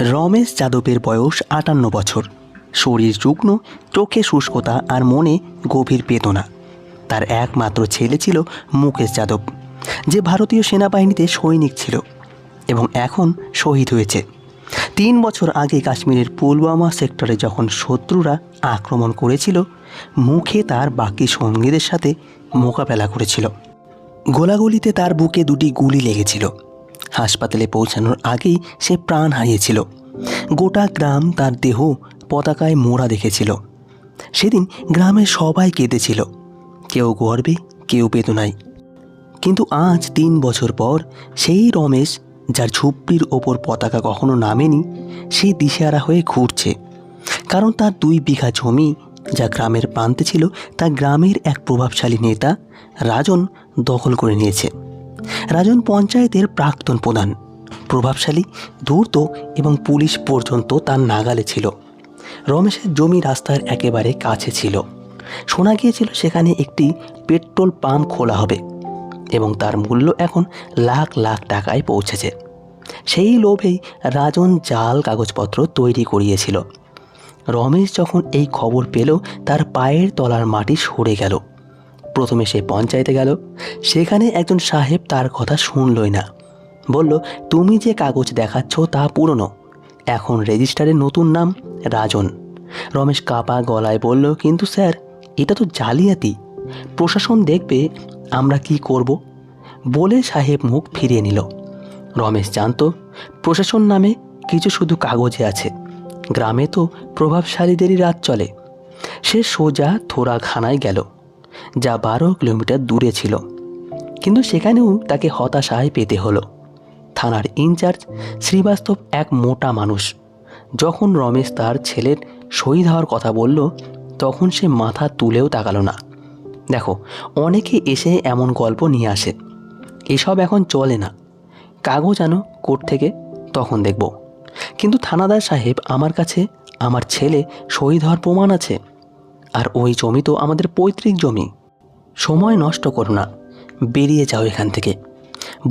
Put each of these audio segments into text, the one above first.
রমেশ যাদবের বয়স আটান্ন বছর। শরীর যুগ্ন, চোখে শুষ্কতা আর মনে গভীর বেদনা। তার একমাত্র ছেলে ছিল মুকেশ যাদব, যে ভারতীয় সেনাবাহিনীতে সৈনিক ছিল এবং এখন শহীদ হয়েছে। তিন বছর আগে কাশ্মীরের পুলওয়ামা সেক্টরে যখন শত্রুরা আক্রমণ করেছিল, মুখে তার বাকি সঙ্গীদের সাথে মোকাবেলা করেছিল। গোলাগুলিতে তার বুকে দুটি গুলি লেগেছিল। হাসপাতালে পৌঁছানোর আগেই সে প্রাণ হারিয়েছিল। গোটা গ্রাম তার দেহ পতাকায় মোড়া দেখেছিল। সেদিন গ্রামের সবাই কেঁদেছিল। কেউ গর্বে, কেউ বেদনায়। কিন্তু আজ তিন বছর পর সেই রমেশ, যার ঝুপড়ির ওপর পতাকা কখনো নামেনি, সে দিশেহারা হয়ে ঘুরছে। কারণ তার দুই বিঘা জমি যা গ্রামের প্রান্তে ছিল, তা গ্রামের এক প্রভাবশালী নেতা, রাজন, দখল করে নিয়েছে। রাজন পঞ্চায়েতের প্রাক্তন প্রধান। প্রভাবশালী, ধূর্ত এবং পুলিশ পর্যন্ত তার নাগালে ছিল। রমেশের জমি রাস্তার একেবারে কাছে ছিল। শোনা গিয়েছিল সেখানে একটি পেট্রোল পাম্প খোলা হবে এবং তার মূল্য এখন লাখ লাখ টাকায় পৌঁছেছে। সেই লোভেই রাজন জাল কাগজপত্র তৈরি করিয়েছিল। রমেশ যখন এই খবর পেল, তার পায়ের তলার মাটি সরে গেল। প্রথমে সে পঞ্চায়েতে গেল। সেখানে একজন সাহেব তার কথা শুনলই না। বলল, তুমি যে কাগজ দেখাচ্ছ তা পুরনো। এখন রেজিস্টারে নতুন নাম রাজন। রমেশ কাপা গলায় বলল, কিন্তু স্যার, এটা তো জালিয়াতি। প্রশাসন দেখবে আমরা কি করব? বলে সাহেব মুখ ফিরিয়ে নিল। রমেশ জানতো, প্রশাসন নামে কিছু শুধু কাগজে আছে। গ্রামে তো প্রভাবশালীদেরই রাত চলে। সে সোজা থোড়াখানায় গেল। যা বারো কিলোমিটার দূরে ছিল। কিন্তু সেখানেও তাকে হতাশায় পেতে হলো। থানার ইনচার্জ শ্রীবাস্তব এক মোটা মানুষ। যখন রমেশ তার ছেলের শহীদ হওয়ার কথা বলল, তখন সে মাথা তুলেও তাকালো না। দেখো, অনেকে এসে এমন গল্প নিয়ে আসে। এসব এখন চলে না। কাগজ আনো কোর্ট থেকে, তখন দেখব। কিন্তু থানাদার সাহেব, আমার কাছে আমার ছেলে শহীদ হওয়ার প্রমাণ আছে। আর ওই জমি তো আমাদের পৈতৃক জমি। সময় নষ্ট করো না, বেরিয়ে যাও এখান থেকে,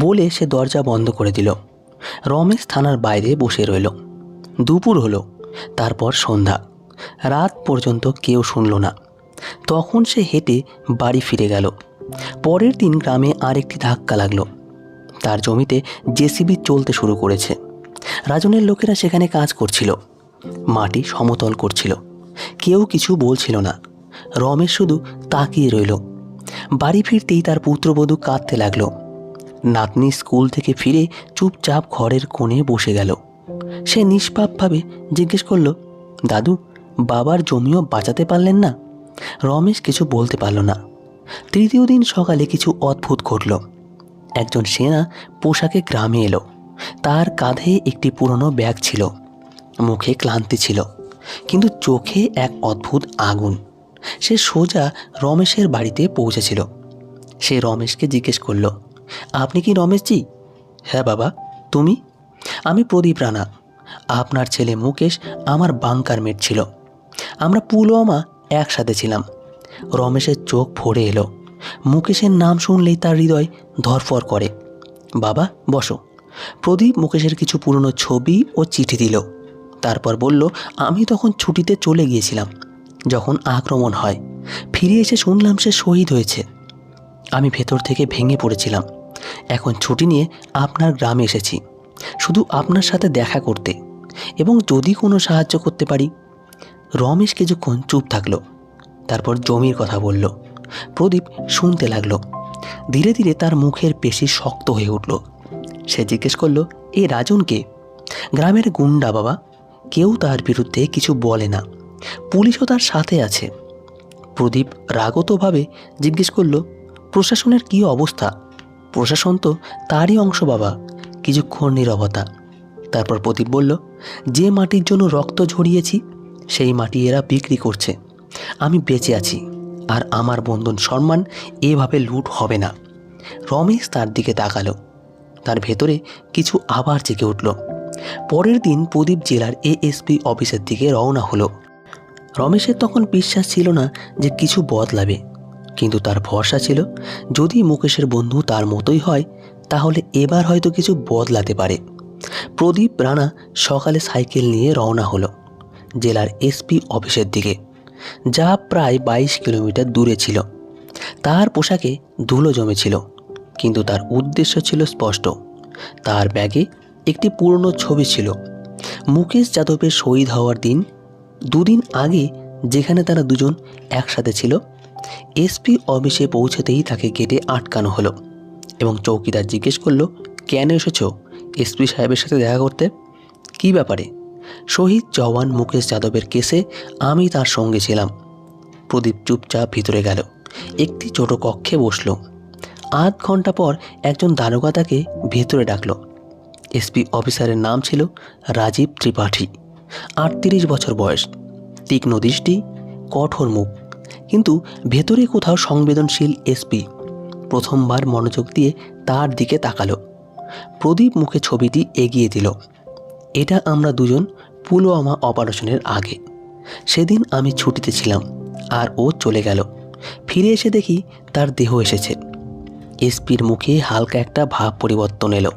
বলে সে দরজা বন্ধ করে দিল। রমেশ থানার বাইরে বসে রইল। দুপুর হলো, তারপর সন্ধ্যা। রাত পর্যন্ত কেউ শুনল না। তখন সে হেঁটে বাড়ি ফিরে গেল। পরের দিন গ্রামে আরেকটি ধাক্কা লাগল। তার জমিতে জেসিবি চলতে শুরু করেছে। রাজনের লোকেরা সেখানে কাজ করছিল। মাটি সমতল করছিল। কেউ কিছু বলছিল না। রমেশ শুধু তাকিয়ে রইল। বাড়ি ফিরতেই তার পুত্রবধূ কাঁদতে লাগল। নাতনি স্কুল থেকে ফিরে চুপচাপ ঘরের কোণে বসে গেল। সে নিষ্পাপভাবে জিজ্ঞেস করল, দাদু, বাবার জমিও বাঁচাতে পারলেন না? রমেশ কিছু বলতে পারল না। তৃতীয় দিন সকালে কিছু অদ্ভুত ঘটল। একজন সেনা পোশাকে গ্রামে এলো। তার কাঁধে একটি পুরনো ব্যাগ ছিল। মুখে ক্লান্তি ছিল। কিন্তু চোখে এক অদ্ভুত আগুন। সে সোজা রমেশের বাড়িতে পৌঁছেছিল। সে রমেশকে জিজ্ঞেস করল, আপনি কি রমেশজি? হ্যাঁ বাবা, তুমি? আমি প্রদীপ রানা। আপনার ছেলে মুকেশ আমার বাংকার মেট ছিল। আমরা পুলওয়ামা একসাথে ছিলাম। রমেশের চোখ ভরে এলো। মুকেশের নাম শুনলেই তার হৃদয় ধরফর করে। বাবা, বসো। প্রদীপ মুকেশের কিছু পুরনো ছবি ও চিঠি দিল। তারপর বলল, আমি তখন ছুটিতে চলে গিয়েছিলাম, যখন আক্রমণ হয়। ফিরে এসে শুনলাম সে শহীদ হয়েছে। আমি ভেতর থেকে ভেঙে পড়েছিলাম। এখন ছুটি নিয়ে আপনার গ্রামে এসেছি। শুধু আপনার সাথে দেখা করতে। এবং যদি কোনো সাহায্য করতে পারি? রমেশ কিছুক্ষণ চুপ থাকল। তারপর জমির কথা বলল। প্রদীপ শুনতে লাগল। ধীরে ধীরে তার মুখের পেশি শক্ত হয়ে উঠল। সে জিজ্ঞেস করল, এ রাজনকে গ্রামের গুন্ডা বাবা। কেউ তার বিরুদ্ধে কিছু বলে না। পুলিশও তার সাথে আছে। প্রদীপ রাগতভাবে জিজ্ঞেস করল, প্রশাসনের কী অবস্থা? প্রশাসন তো তারই অংশ বাবা, কিছুক্ষণ নীরবতা। তারপর প্রদীপ বলল, যে মাটির জন্য রক্ত ঝরিয়েছি, সেই মাটি এরা বিক্রি করছে। আমি বেঁচে আছি, আর আমার বন্ধন সম্মান এভাবে লুট হবে না। রমেশ তার দিকে তাকালো। তার ভেতরে কিছু আবার জেগে উঠল। পরের দিন প্রদীপ জেলার এএসপি অফিসের দিকে রওনা হলো। রমেশের তখন বিশ্বাস ছিল না যে কিছু বদলাবে, কিন্তু তার ভরসা ছিল, যদি মুকেশের বন্ধু তার মতোই হয়, তাহলে এবার হয়তো কিছু বদলাতে পারে। প্রদীপ, রানা সকালে সাইকেল নিয়ে রওনা হলো জেলার এসপি অফিসের দিকে, যা প্রায় বাইশ কিলোমিটার দূরে ছিল। তার পোশাকে ধুলো জমেছিল, কিন্তু তার উদ্দেশ্য ছিল স্পষ্ট। তার ব্যাগে একটি পুরনো ছবি ছিল। মুকেশ যাদবের শহীদ হওয়ার দিন, দুদিন আগে যেখানে তারা দুজন একসাথে ছিল এসপি অফিসে পৌঁছতেই তাকে গেটে আটকানো হলো এবং চৌকিদার জিজ্ঞেস করল, কেন এসেছ? এসপি সাহেবের সাথে দেখা করতে? কী ব্যাপারে? শহীদ জওয়ান মুকেশ যাদবের কেসে আমি তার সঙ্গে ছিলাম। প্রদীপ চুপচাপ ভিতরে গেল। একটি ছোট কক্ষে বসল। আধ ঘণ্টা পর একজন দারোগা তাকে ভেতরে ডাকলো। এসপি অফিসারের নাম ছিল রাজীব ত্রিপাঠী। আটত্রিশ বছর বয়স। তীক্ষ্ণ দৃষ্টি, কঠোর মুখ। কিন্তু ভেতরে কোথাও সংবেদনশীল এসপি প্রথমবার মনোযোগ দিয়ে তার দিকে তাকালো। প্রদীপ মুখে ছবিটি এগিয়ে দিল। এটা আমরা দুজন পুলওয়ামা অপারেশনের আগে। সেদিন আমি ছুটিতে ছিলাম আর ও চলে গেল। ফিরে এসে দেখি তার দেহ এসেছে। এসপির মুখে হালকা একটা ভাব পরিবর্তন এলো।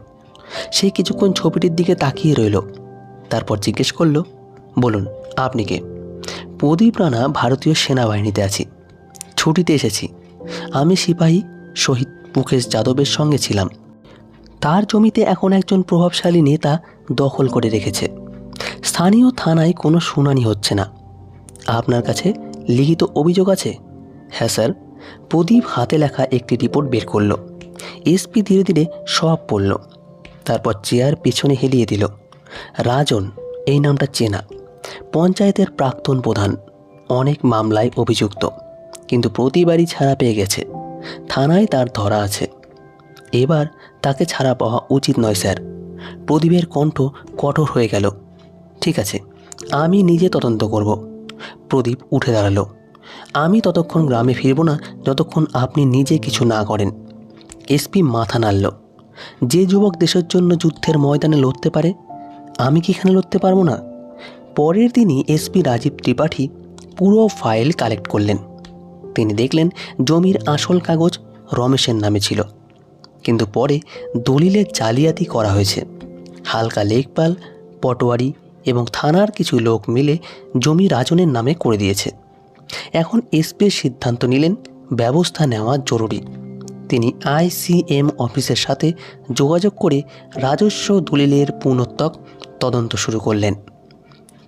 সে কিছুক্ষণ ছবিটির দিকে তাকিয়ে রইল। তারপর জিজ্ঞেস করল, বলুন, আপনি কে? প্রদীপ রানা, ভারতীয় সেনাবাহিনীতে আছি। ছুটিতে এসেছি। আমি সিপাহী, শহীদ মুকেশ যাদবের সঙ্গে ছিলাম। তার জমিতে এখন একজন প্রভাবশালী নেতা দখল করে রেখেছে। স্থানীয় থানায় কোনো শুনানি হচ্ছে না। আপনার কাছে লিখিত অভিযোগ আছে? হ্যাঁ স্যার। প্রদীপ হাতে লেখা একটি রিপোর্ট বের করল। এসপি ধীরে ধীরে সব পড়ল। তারপর চেয়ার পিছনে হেলিয়ে দিল। রাজন, এই নামটা চেনা। পঞ্চায়েতের প্রাক্তন প্রধান। অনেক মামলায় অভিযুক্ত। কিন্তু প্রতিবারই ছাড়া পেয়ে গেছে। থানায় তার ধরা আছে। এবার তাকে ছাড়া পাওয়া উচিত নয়, স্যার। প্রদীপের কণ্ঠ কঠোর হয়ে গেল। ঠিক আছে, আমি নিজে তদন্ত করব। প্রদীপ উঠে দাঁড়াল। আমি ততক্ষণ গ্রামে ফিরব না, যতক্ষণ আপনি নিজে কিছু না করেন। এসপি মাথা নাড়ল। যে যুবক দেশের জন্য যুদ্ধের ময়দানে লড়তে পারে, আমি কি এখানে লড়তে পারব না? পরের দিনই এসপি রাজীব ত্রিপাঠী পুরো ফাইল কালেক্ট করলেন। তিনি দেখলেন জমির আসল কাগজ রমেশের নামে ছিল। কিন্তু পরে দলিলে জালিয়াতি করা হয়েছে। হালকা লেকপাল পটোয়ারি এবং থানার কিছু লোক মিলে জমি রাজনের নামে করে দিয়েছে। এখন এসপির সিদ্ধান্ত নিলেন ব্যবস্থা নেওয়া জরুরি। তিনি আইসিএম অফিসের সাথে যোগাযোগ করে রাজস্ব দলিলের পুনত্তক তদন্ত শুরু করলেন।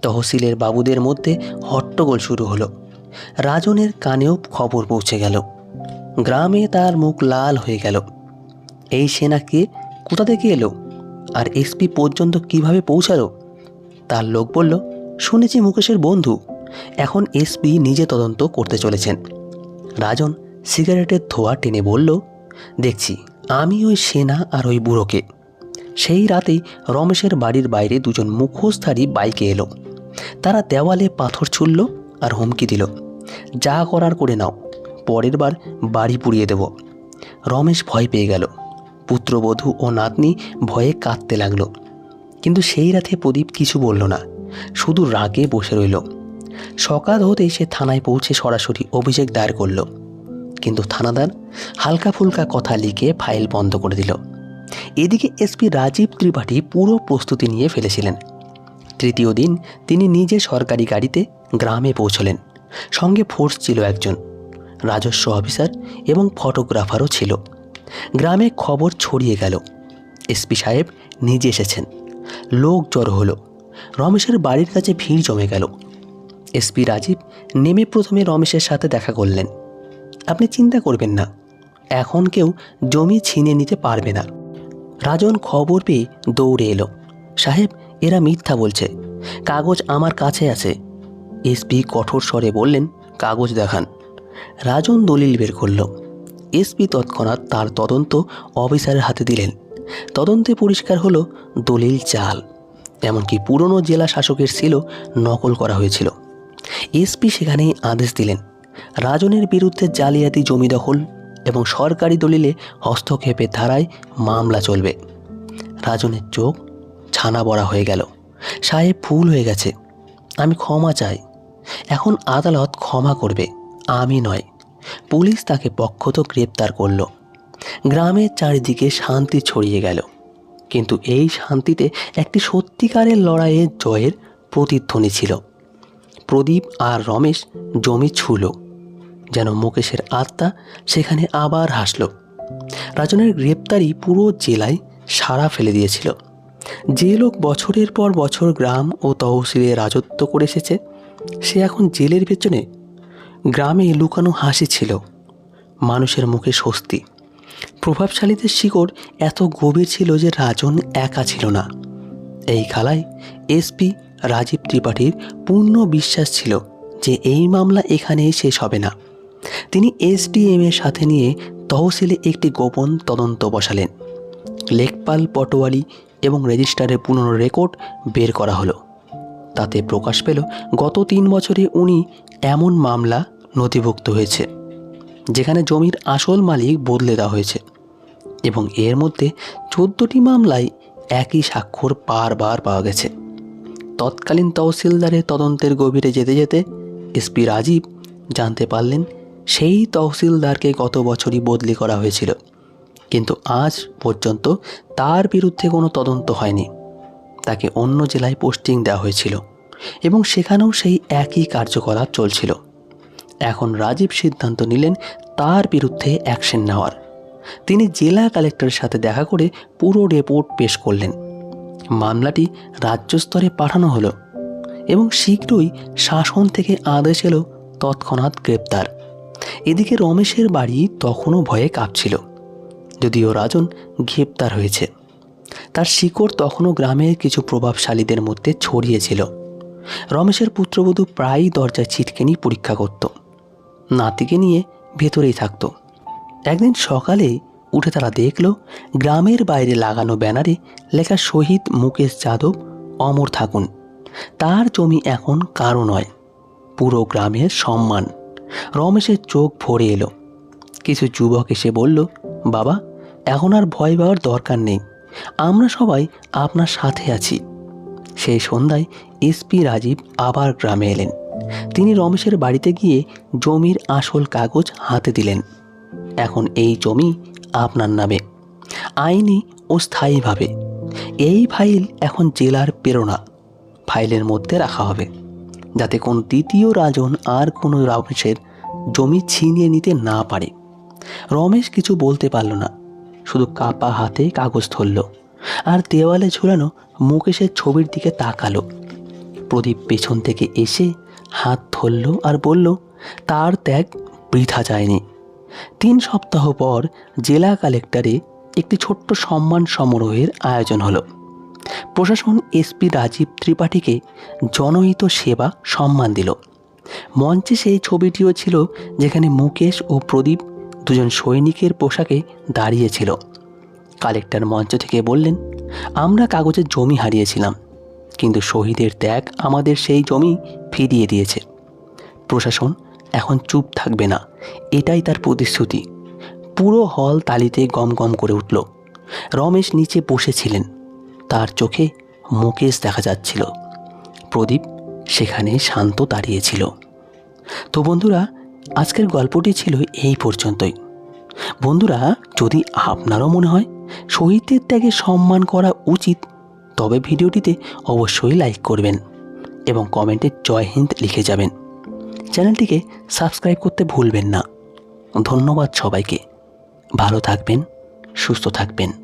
তহসিলের বাবুদের মধ্যে হট্টগোল শুরু হলো। রাজনের কানেও খবর পৌঁছে গেল। গ্রামে তার মুখ লাল হয়ে গেল। এই সেনাকে কোথা থেকে এলো? আর এসপি পর্যন্ত কীভাবে পৌঁছালো? তার লোক বলল, শুনেছি মুকেশের বন্ধু। এখন এসপি নিজে তদন্ত করতে চলেছেন। রাজন সিগারেটের ধোয়া টেনে বলল দেখছি, আমি ওই সেনা আর ওই বুড়োকে। সেই রাতেই রমেশের বাড়ির বাইরে দুজন মুখোশধারী বাইকে এলো। তারা দেওয়ালে পাথর ছুড়ল আর হুমকি দিল। যা করার করে নাও, পরের বার বাড়ি পুড়িয়ে দেব। রমেশ ভয় পেয়ে গেল। পুত্রবধূ ও নাতনি ভয়ে কাঁদতে লাগল। কিন্তু সেই রাতে প্রদীপ কিছু বলল না, শুধু রাগে বসে রইল। সকাল হতেই সে থানায় পৌঁছে সরাসরি অভিযোগ দায়ের করল। কিন্তু থানাদার হালকা ফুলকা কথা লিখে ফাইল বন্ধ করে দিল। এদিকে এসপি রাজীব ত্রিপাঠী পুরো প্রস্তুতি নিয়ে ফেলেছিলেন। তৃতীয় দিন তিনি নিজে সরকারি গাড়িতে গ্রামে পৌঁছলেন। সঙ্গে ফোর্স ছিল একজন। রাজস্ব অফিসার এবং ফটোগ্রাফারও ছিল। গ্রামে খবর ছড়িয়ে গেল। এসপি সাহেব নিজে এসেছেন। লোক জড়ো হলো। রমেশের বাড়ির কাছে ভিড় জমে গেল। এসপি রাজীব নেমে প্রথমে রমেশের সাথে দেখা করলেন। আপনি চিন্তা করবেন না। এখন কেউ জমি ছিনে নিতে পারবে না। রাজন খবর পেয়ে দৌড়ে এলো। সাহেব, এরা মিথ্যা বলছে। কাগজ আমার কাছে আছে। এসপি কঠোর স্বরে বললেন, কাগজ দেখান। রাজন দলিল বের করল। এসপি তৎক্ষণাৎ তার তদন্ত অফিসারের হাতে দিলেন। তদন্তে পরিষ্কার হলো দলিল চাল। এমনকি পুরনো জেলা শাসকের ছিল নকল করা হয়েছিল। এসপি সেখানেই আদেশ দিলেন। রাজনের বিরুদ্ধে জালিয়াতি, জমি দখল এবং সরকারি দলিলে হস্তক্ষেপের ধারায় মামলা চলবে। রাজনের চোখ ছানা বড়া হয়ে গেল। সাহেব ভুল হয়ে গেছে। আমি ক্ষমা চাই। এখন আদালত ক্ষমা করবে। আমি নয়, পুলিশ তাকে পক্ষত গ্রেপ্তার করল। গ্রামের চারিদিকে শান্তি ছড়িয়ে গেল। কিন্তু এই শান্তিতে একটি সত্যিকারের লড়াইয়ের জয়ের প্রতিধ্বনি ছিল। প্রদীপ আর রমেশ জমি ছুলো। যেন মুকেশের আত্মা সেখানে আবার হাসল। রাজনের গ্রেপ্তারি পুরো জেলায় সাড়া ফেলে দিয়েছিল। যে লোক বছরের পর বছর গ্রাম ও তহসিলে রাজত্ব করে এসেছে, সে এখন জেলের পেছনে গ্রামে লুকানো হাসি ছিল। মানুষের মুখে স্বস্তি। প্রভাবশালীদের শিকড় এত গভীর ছিল যে রাজন একা ছিল না। এই খেলায় এসপি রাজীব ত্রিপাঠীর পূর্ণ বিশ্বাস ছিল যে এই মামলা এখানেই শেষ হবে না। তিনি এসডিএম এর সাথে নিয়ে তহসিলে একটি গোপন তদন্ত বসালেন। লেখপাল পটোয়ালি এবং রেজিস্টারের পুরনো রেকর্ড বের করা হলো। তাতে প্রকাশ পেল, গত তিন বছরে উনি এমন মামলা নথিভুক্ত হয়েছে, যেখানে জমির আসল মালিক বদলে দেওয়া হয়েছে এবং এর মধ্যে চোদ্দোটি মামলায় একই স্বাক্ষর বারবার পাওয়া গেছে। তৎকালীন তহসিলদারের তদন্তের গভীরে যেতে যেতে এসপি রাজীব জানতে পারলেন সেই তহসিলদারকে গত বছরই বদলি করা হয়েছিল। কিন্তু আজ পর্যন্ত তার বিরুদ্ধে কোনো তদন্ত হয়নি। তাকে অন্য জেলায় পোস্টিং দেওয়া হয়েছিল এবং সেখানেও সেই একই কার্যকলাপ চলছিল। এখন রাজীব সিদ্ধান্ত নিলেন তার বিরুদ্ধে অ্যাকশন নেওয়ার। তিনি জেলা কালেক্টরের সাথে দেখা করে পুরো রিপোর্ট পেশ করলেন। মামলাটি রাজ্য স্তরে পাঠানো হলো এবং শীঘ্রই শাসন থেকে আদেশ এলো তৎক্ষণাৎ গ্রেপ্তার। এদিকে রমেশের বাড়ি তখনও ভয়ে কাঁপছিল, যদিও রাজন গ্রেপ্তার হয়েছে। তার শিকড় তখনও গ্রামের কিছু প্রভাবশালীদের মধ্যে ছড়িয়েছিল রমেশের পুত্রবধূ প্রায়ই দরজায় ছিটকেনি পরীক্ষা করত, নাতিকে নিয়ে ভেতরেই থাকতো। একদিন সকালে উঠে তারা দেখল, গ্রামের বাইরে লাগানো ব্যানারে লেখা শহীদ মুকেশ যাদব, অমর থাকুন। তার জমি এখন কারও নয়, পুরো গ্রামের সম্মান। রমেশের চোখ ভরে এলো। কিছু যুবক এসে বলল, বাবা, এখন আর ভয় পাওয়ার দরকার নেই। আমরা সবাই আপনার সাথে আছি। সেই সন্ধ্যায় এসপি রাজীব আবার গ্রামে এলেন। তিনি রমেশের বাড়িতে গিয়ে জমির আসল কাগজ হাতে দিলেন। এখন এই জমি আপনার নামে। আইনি ও স্থায়ীভাবে। এই ফাইল এখন জেলার প্রেরণা। ফাইলের মধ্যে রাখা হবে। যাতে কোন দ্বিতীয় রাজন আর কোনো রমেশের জমি ছিনিয়ে নিতে না পারে। রমেশ কিছু বলতে পারল না, শুধু কাপা হাতে কাগজ ধরল আর দেওয়ালে ঝুলানো মুকেশের ছবির দিকে তাকালো। প্রদীপ পেছন থেকে এসে হাত ধরল আর বলল, তার ত্যাগ বৃথা যায়নি। তিন সপ্তাহ পর জেলা কালেক্টরে একটি ছোট্ট সম্মান সমারোহের আয়োজন হলো। প্রশাসন এসপি রাজীব ত্রিপাঠীকে জনহিত সেবা সম্মান দিল। মঞ্চে সেই ছবিটিও ছিল যেখানে মুকেশ ও প্রদীপ দুজন সৈনিকের পোশাকে দাঁড়িয়েছিল কালেক্টর মঞ্চ থেকে বললেন, আমরা কাগজের জমি হারিয়েছিলাম, কিন্তু শহীদের ত্যাগ আমাদের সেই জমি ফিরিয়ে দিয়েছে। প্রশাসন এখন চুপ থাকবে না, এটাই তার প্রতিশ্রুতি। পুরো হল তালিতে গম গম করে উঠল। রমেশ নিচে বসেছিলেন। তার চোখে মুকেশ দেখা যাচ্ছিল। প্রদীপ সেখানে শান্ত দাঁড়িয়েছিল তো বন্ধুরা, আজকের গল্পটি ছিল এই পর্যন্তই। বন্ধুরা, যদি আপনারও মনে হয় শহীদদের ত্যাগে সম্মান করা উচিত, তবে ভিডিওটিতে অবশ্যই লাইক করবেন এবং কমেন্টে জয় হিন্দ লিখে যাবেন। চ্যানেলটিকে সাবস্ক্রাইব করতে ভুলবেন না। ধন্যবাদ সবাইকে। ভালো থাকবেন, সুস্থ থাকবেন।